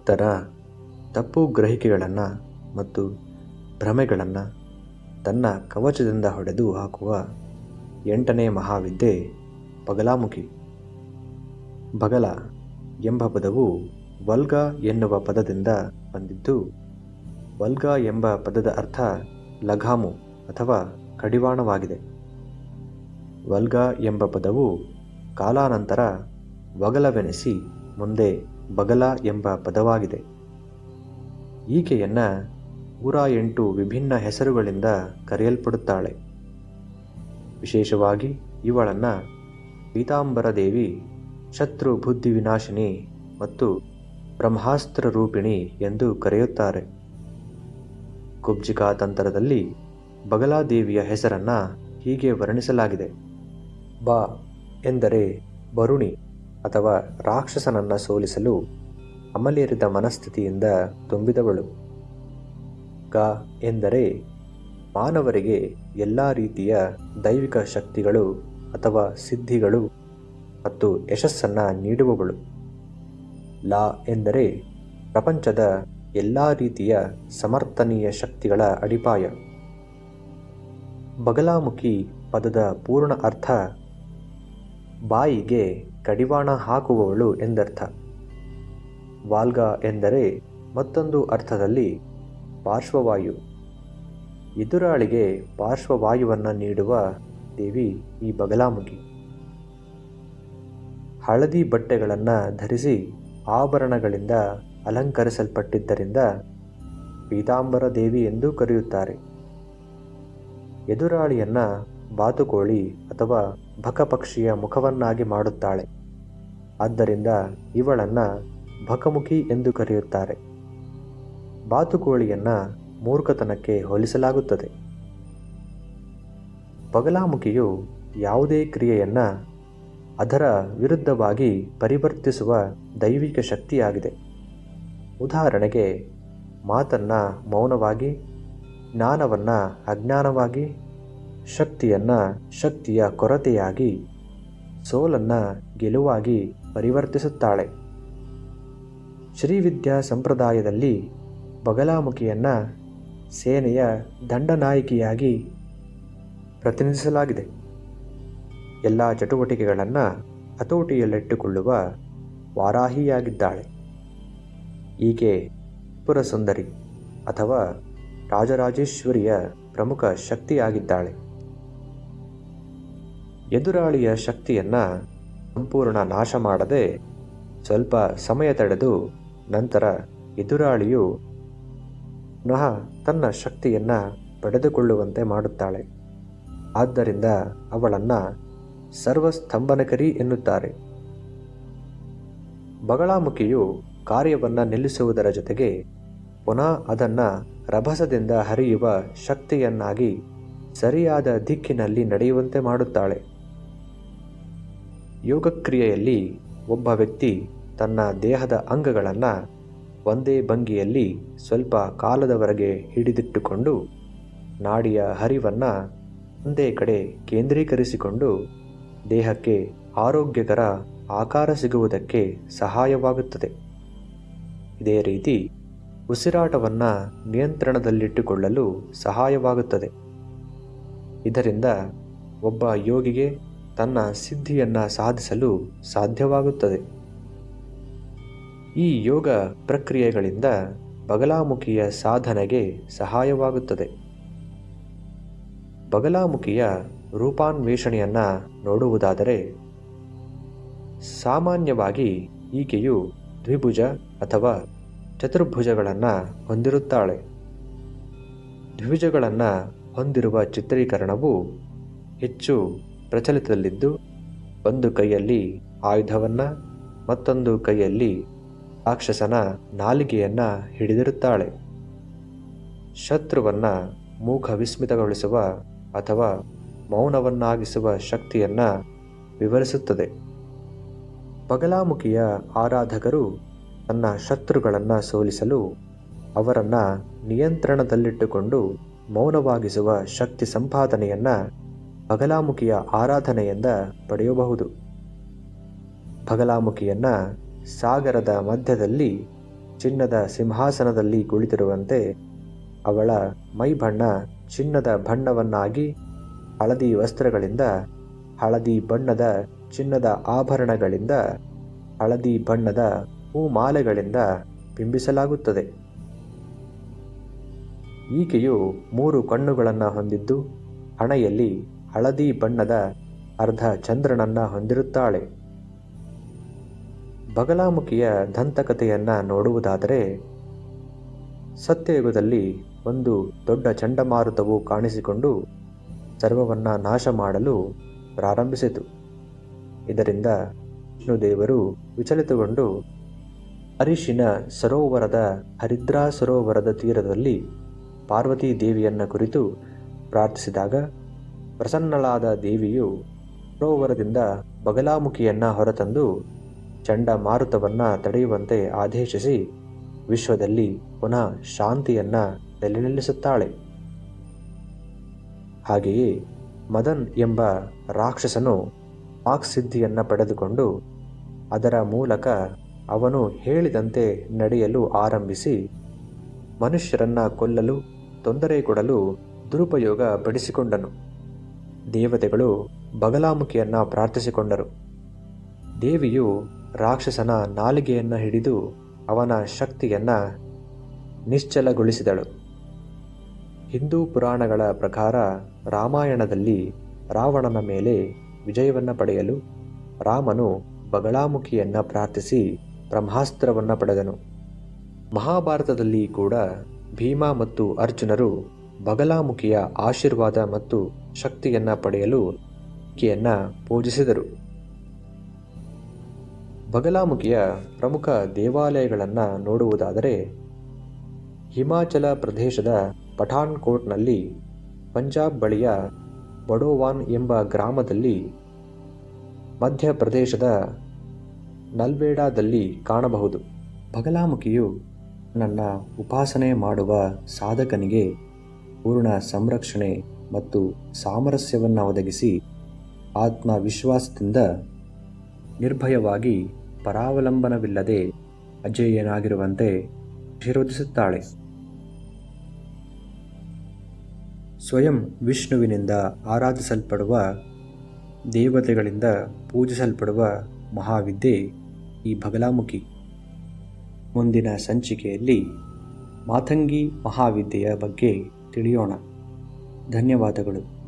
ಭಕ್ತರ ತಪ್ಪು ಗ್ರಹಿಕೆಗಳನ್ನು ಮತ್ತು ಭ್ರಮೆಗಳನ್ನು ತನ್ನ ಕವಚದಿಂದ ಹೊಡೆದು ಹಾಕುವ ಎಂಟನೇ ಮಹಾವಿದ್ಯೆ ಬಗಲಾಮುಖಿ ಬಗಲ ಎಂಬ ಪದವು ವಲ್ಗ ಎನ್ನುವ ಪದದಿಂದ ಬಂದಿದ್ದು, ವಲ್ಗ ಎಂಬ ಪದದ ಅರ್ಥ ಲಘಾಮು ಅಥವಾ ಕಡಿವಾಣವಾಗಿದೆ. ವಲ್ಗ ಎಂಬ ಪದವು ಕಾಲಾನಂತರ ವಗಲವೆನಿಸಿ ಮುಂದೆ ಬಗಲ ಎಂಬ ಪದವಾಗಿದೆ. ಈಕೆಯನ್ನು ನೂರ ಎಂಟು ವಿಭಿನ್ನ ಹೆಸರುಗಳಿಂದ ಕರೆಯಲ್ಪಡುತ್ತಾಳೆ. ವಿಶೇಷವಾಗಿ ಇವಳನ್ನು ಪೀತಾಂಬರ ದೇವಿ, ಶತ್ರು ಬುದ್ಧಿ ವಿನಾಶಿನಿ ಮತ್ತು ಬ್ರಹ್ಮಾಸ್ತ್ರ ರೂಪಿಣಿ ಎಂದು ಕರೆಯುತ್ತಾರೆ. ಕುಬ್ಜಿಕಾ ತಂತ್ರದಲ್ಲಿ ಬಗಲಾದೇವಿಯ ಹೆಸರನ್ನು ಹೀಗೆ ವರ್ಣಿಸಲಾಗಿದೆ. ಬಾ ಎಂದರೆ ಬರುಣಿ. ಅಥವಾ ರಾಕ್ಷಸನನ್ನು ಸೋಲಿಸಲು ಅಮಲೇರಿದ ಮನಸ್ಥಿತಿಯಿಂದ ತುಂಬಿದವಳು. ಗ ಎಂದರೆ ಮಾನವರಿಗೆ ಎಲ್ಲ ರೀತಿಯ ದೈವಿಕ ಶಕ್ತಿಗಳು ಅಥವಾ ಸಿದ್ಧಿಗಳು ಮತ್ತು ಯಶಸ್ಸನ್ನು ನೀಡುವವಳು. ಲಾ ಎಂದರೆ ಪ್ರಪಂಚದ ಎಲ್ಲ ರೀತಿಯ ಸಮರ್ಥನೀಯ ಶಕ್ತಿಗಳ ಅಡಿಪಾಯ. ಬಗಲಾಮುಖಿ ಪದದ ಪೂರ್ಣ ಅರ್ಥ ಬಾಯಿಗೆ ಕಡಿವಾಣ ಹಾಕುವವಳು ಎಂದರ್ಥ. ವಾಲ್ಗ ಎಂದರೆ ಮತ್ತೊಂದು ಅರ್ಥದಲ್ಲಿ ಪಾರ್ಶ್ವವಾಯು. ಎದುರಾಳಿಗೆ ಪಾರ್ಶ್ವವಾಯುವನ್ನು ನೀಡುವ ದೇವಿ ಈ ಬಗಲಾಮುಖಿ. ಹಳದಿ ಬಟ್ಟೆಗಳನ್ನು ಧರಿಸಿ ಆಭರಣಗಳಿಂದ ಅಲಂಕರಿಸಲ್ಪಟ್ಟಿದ್ದರಿಂದ ಪೀತಾಂಬರ ದೇವಿ ಎಂದು ಕರೆಯುತ್ತಾರೆ. ಎದುರಾಳಿಯನ್ನು ಬಾತುಕೋಳಿ ಅಥವಾ ಬಕಪಕ್ಷಿಯ ಮುಖವನ್ನಾಗಿ ಮಾಡುತ್ತಾಳೆ. ಆದ್ದರಿಂದ ಇವಳನ್ನು ಭಕಮುಖಿ ಎಂದು ಕರೆಯುತ್ತಾರೆ. ಬಾತುಕೋಳಿಯನ್ನ ಮೂರ್ಖತನಕ್ಕೆ ಹೋಲಿಸಲಾಗುತ್ತದೆ. ಬಗಲಾಮುಖಿಯು ಯಾವುದೇ ಕ್ರಿಯೆಯನ್ನು ಅದರ ವಿರುದ್ಧವಾಗಿ ಪರಿವರ್ತಿಸುವ ದೈವಿಕ ಶಕ್ತಿಯಾಗಿದೆ. ಉದಾಹರಣೆಗೆ, ಮಾತನ್ನು ಮೌನವಾಗಿ, ಜ್ಞಾನವನ್ನು ಅಜ್ಞಾನವಾಗಿ ಶಕ್ತಿಯನ್ನು ಶಕ್ತಿಯ ಕೊರತೆಯಾಗಿ, ಸೋಲನ್ನು ಗೆಲುವಾಗಿ ಪರಿವರ್ತಿಸುತ್ತಾಳೆ. ಶ್ರೀವಿದ್ಯಾ ಸಂಪ್ರದಾಯದಲ್ಲಿ ಬಗಲಾಮುಖಿಯನ್ನು ಸೇನೆಯ ದಂಡನಾಯಕಿಯಾಗಿ ಪ್ರತಿನಿಧಿಸಲಾಗಿದೆ. ಎಲ್ಲ ಚಟುವಟಿಕೆಗಳನ್ನು ಹತೋಟಿಯಲ್ಲಿಟ್ಟುಕೊಳ್ಳುವ ವಾರಾಹಿಯಾಗಿದ್ದಾಳೆ. ಈಕೆ ಪುರಸುಂದರಿ ಅಥವಾ ರಾಜರಾಜೇಶ್ವರಿಯ ಪ್ರಮುಖ ಶಕ್ತಿಯಾಗಿದ್ದಾಳೆ. ಎದುರಾಳಿಯ ಶಕ್ತಿಯನ್ನು ಸಂಪೂರ್ಣ ನಾಶ ಮಾಡದೆ ಸ್ವಲ್ಪ ಸಮಯ ತಡೆದು ನಂತರ ಎದುರಾಳಿಯು ಪುನಃ ತನ್ನ ಶಕ್ತಿಯನ್ನು ಪಡೆದುಕೊಳ್ಳುವಂತೆ ಮಾಡುತ್ತಾಳೆ. ಆದ್ದರಿಂದ ಅವಳನ್ನು ಸರ್ವಸ್ತಂಭನಕರಿ ಎನ್ನುತ್ತಾರೆ. ಬಗಳಾಮುಖಿಯು ಕಾರ್ಯವನ್ನು ನಿಲ್ಲಿಸುವುದರ ಜೊತೆಗೆ ಪುನಃ ಅದನ್ನು ರಭಸದಿಂದ ಹರಿಯುವ ಶಕ್ತಿಯನ್ನಾಗಿ ಸರಿಯಾದ ದಿಕ್ಕಿನಲ್ಲಿ ನಡೆಯುವಂತೆ ಮಾಡುತ್ತಾಳೆ. ಯೋಗಕ್ರಿಯೆಯಲ್ಲಿ ಒಬ್ಬ ವ್ಯಕ್ತಿ ತನ್ನ ದೇಹದ ಅಂಗಗಳನ್ನು ಒಂದೇ ಭಂಗಿಯಲ್ಲಿ ಸ್ವಲ್ಪ ಕಾಲದವರೆಗೆ ಹಿಡಿದಿಟ್ಟುಕೊಂಡು ನಾಡಿಯ ಹರಿವನ್ನು ಒಂದೇ ಕಡೆ ಕೇಂದ್ರೀಕರಿಸಿಕೊಂಡು ದೇಹಕ್ಕೆ ಆರೋಗ್ಯಕರ ಆಕಾರ ಸಿಗುವುದಕ್ಕೆ ಸಹಾಯವಾಗುತ್ತದೆ. ಇದೇ ರೀತಿ ಉಸಿರಾಟವನ್ನು ನಿಯಂತ್ರಣದಲ್ಲಿಟ್ಟುಕೊಳ್ಳಲು ಸಹಾಯವಾಗುತ್ತದೆ. ಇದರಿಂದ ಒಬ್ಬ ಯೋಗಿಗೆ ತನ್ನ ಸಿದ್ಧಿಯನ್ನು ಸಾಧಿಸಲು ಸಾಧ್ಯವಾಗುತ್ತದೆ. ಈ ಯೋಗ ಪ್ರಕ್ರಿಯೆಗಳಿಂದ ಬಗಲಾಮುಖಿಯ ಸಾಧನೆಗೆ ಸಹಾಯವಾಗುತ್ತದೆ. ಬಗಲಾಮುಖಿಯ ರೂಪಾನ್ವೇಷಣೆಯನ್ನು ನೋಡುವುದಾದರೆ, ಸಾಮಾನ್ಯವಾಗಿ ಈಕೆಯು ದ್ವಿಭುಜ ಅಥವಾ ಚತುರ್ಭುಜಗಳನ್ನು ಹೊಂದಿರುತ್ತಾಳೆ. ದ್ವಿಭುಜಗಳನ್ನು ಹೊಂದಿರುವ ಚಿತ್ರೀಕರಣವು ಹೆಚ್ಚು ಪ್ರಚಲಿತದಲ್ಲಿದ್ದು, ಒಂದು ಕೈಯಲ್ಲಿ ಆಯುಧವನ್ನು, ಮತ್ತೊಂದು ಕೈಯಲ್ಲಿ ರಾಕ್ಷಸನ ನಾಲಿಗೆಯನ್ನು ಹಿಡಿದಿರುತ್ತಾಳೆ. ಶತ್ರುವನ್ನು ಮೂಖ ವಿಸ್ಮಿತಗೊಳಿಸುವ ಅಥವಾ ಮೌನವನ್ನಾಗಿಸುವ ಶಕ್ತಿಯನ್ನು ವಿವರಿಸುತ್ತದೆ. ಬಗಲಾಮುಖಿಯ ಆರಾಧಕರು ತನ್ನ ಶತ್ರುಗಳನ್ನು ಸೋಲಿಸಲು ಅವರನ್ನು ನಿಯಂತ್ರಣದಲ್ಲಿಟ್ಟುಕೊಂಡು ಮೌನವಾಗಿಸುವ ಶಕ್ತಿ ಸಂಪಾದನೆಯನ್ನು ಬಗಲಾಮುಖಿಯ ಆರಾಧನೆಯಿಂದ ಪಡೆಯಬಹುದು. ಬಗಲಾಮುಖಿಯನ್ನ ಸಾಗರದ ಮಧ್ಯದಲ್ಲಿ, ಚಿನ್ನದ ಸಿಂಹಾಸನದಲ್ಲಿ ಕುಳಿತಿರುವಂತೆ ಅವಳ ಮೈ ಬಣ್ಣ ಚಿನ್ನದ ಬಣ್ಣವನ್ನಾಗಿ ಹಳದಿ ವಸ್ತ್ರಗಳಿಂದ, ಹಳದಿ ಬಣ್ಣದ ಚಿನ್ನದ ಆಭರಣಗಳಿಂದ, ಹಳದಿ ಬಣ್ಣದ ಹೂಮಾಲೆಗಳಿಂದ ಬಿಂಬಿಸಲಾಗುತ್ತದೆ. ಈಕೆಯು ಮೂರು ಕಣ್ಣುಗಳನ್ನು ಹೊಂದಿದ್ದು, ಹಣೆಯಲ್ಲಿ ಹಳದಿ ಬಣ್ಣದ ಅರ್ಧ ಚಂದ್ರನನ್ನ ಹೊಂದಿರುತ್ತಾಳೆ. ಬಗಲಾಮುಖಿಯ ದಂತಕಥೆಯನ್ನು ನೋಡುವುದಾದರೆ, ಸತ್ಯಯುಗದಲ್ಲಿ ಒಂದು ದೊಡ್ಡ ಚಂಡಮಾರುತವು ಕಾಣಿಸಿಕೊಂಡು ಸರ್ವವನ್ನ ನಾಶ ಮಾಡಲು ಪ್ರಾರಂಭಿಸಿತು. ಇದರಿಂದ ವಿಷ್ಣುದೇವರು ವಿಚಲಿತಗೊಂಡು ಅರಿಶಿನ ಸರೋವರದ ಹರಿದ್ರಾ ಸರೋವರದ ತೀರದಲ್ಲಿ ಪಾರ್ವತೀ ದೇವಿಯನ್ನ ಕುರಿತು ಪ್ರಾರ್ಥಿಸಿದಾಗ ಪ್ರಸನ್ನಳಾದ ದೇವಿಯು ಸರೋವರದಿಂದ ಬಗಲಾಮುಖಿಯನ್ನ ಹೊರತಂದು ಚಂಡಮಾರುತವನ್ನು ತಡೆಯುವಂತೆ ಆದೇಶಿಸಿ ವಿಶ್ವದಲ್ಲಿ ಪುನಃ ಶಾಂತಿಯನ್ನ ನೆಲೆ ನಿಲ್ಲಿಸುತ್ತಾಳೆ ಹಾಗೆಯೇ ಮದನ್ ಎಂಬ ರಾಕ್ಷಸನು ವಾಕ್ಸಿದ್ಧಿಯನ್ನು ಪಡೆದುಕೊಂಡು ಅದರ ಮೂಲಕ ಅವನು ಹೇಳಿದಂತೆ ನಡೆಯಲು ಆರಂಭಿಸಿ ಮನುಷ್ಯರನ್ನ ಕೊಲ್ಲಲು, ತೊಂದರೆ ಕೊಡಲು ದುರುಪಯೋಗ ಪಡಿಸಿಕೊಂಡನು. ದೇವತೆಗಳು ಬಗಲಾಮುಖಿಯನ್ನ ಪ್ರಾರ್ಥಿಸಿಕೊಂಡರು. ದೇವಿಯು ರಾಕ್ಷಸನ ನಾಲಿಗೆಯನ್ನು ಹಿಡಿದು ಅವನ ಶಕ್ತಿಯನ್ನ ನಿಶ್ಚಲಗೊಳಿಸಿದಳು. ಹಿಂದೂ ಪುರಾಣಗಳ ಪ್ರಕಾರ ರಾಮಾಯಣದಲ್ಲಿ ರಾವಣನ ಮೇಲೆ ವಿಜಯವನ್ನು ಪಡೆಯಲು ರಾಮನು ಬಗಳಾಮುಖಿಯನ್ನು ಪ್ರಾರ್ಥಿಸಿ ಬ್ರಹ್ಮಾಸ್ತ್ರವನ್ನು ಪಡೆದನು. ಮಹಾಭಾರತದಲ್ಲಿ ಕೂಡ ಭೀಮ ಮತ್ತು ಅರ್ಜುನರು ಬಗಲಾಮುಖಿಯ ಆಶೀರ್ವಾದ ಮತ್ತು ಶಕ್ತಿಯನ್ನ ಪಡೆಯಲು ಕಿಯನ್ನು ಪೂಜಿಸಿದರು. ಬಗಲಾಮುಖಿಯ ಪ್ರಮುಖ ದೇವಾಲಯಗಳನ್ನು ನೋಡುವುದಾದರೆ, ಹಿಮಾಚಲ ಪ್ರದೇಶದ ಪಠಾನ್ಕೋಟ್ನಲ್ಲಿ ಪಂಜಾಬ್ ಬಳಿಯ ಬಡೋವಾನ್ ಎಂಬ ಗ್ರಾಮದಲ್ಲಿ ಮಧ್ಯಪ್ರದೇಶದ ನಲ್ಬೇಡಾದಲ್ಲಿ ಕಾಣಬಹುದು. ಬಗಲಾಮುಖಿಯು ನನ್ನ ಉಪಾಸನೆ ಮಾಡುವ ಸಾಧಕನಿಗೆ ಪೂರ್ಣ ಸಂರಕ್ಷಣೆ ಮತ್ತು ಸಾಮರಸ್ಯವನ್ನು ಒದಗಿಸಿ ಆತ್ಮವಿಶ್ವಾಸದಿಂದ ನಿರ್ಭಯವಾಗಿ ಪರಾವಲಂಬನವಿಲ್ಲದೆ ಅಜೇಯನಾಗಿರುವಂತೆ ಆಶೀರ್ವದಿಸುತ್ತಾಳೆ. ಸ್ವಯಂ ವಿಷ್ಣುವಿನಿಂದ ಆರಾಧಿಸಲ್ಪಡುವ ದೇವತೆಗಳಿಂದ ಪೂಜಿಸಲ್ಪಡುವ ಮಹಾವಿದ್ಯೆ ಈ ಬಗಲಾಮುಖಿ ಮುಂದಿನ ಸಂಚಿಕೆಯಲ್ಲಿ ಮಾತಂಗಿ ಮಹಾವಿದ್ಯೆಯ ಬಗ್ಗೆ ತಿಳಿಯೋಣ. ಧನ್ಯವಾದಗಳು.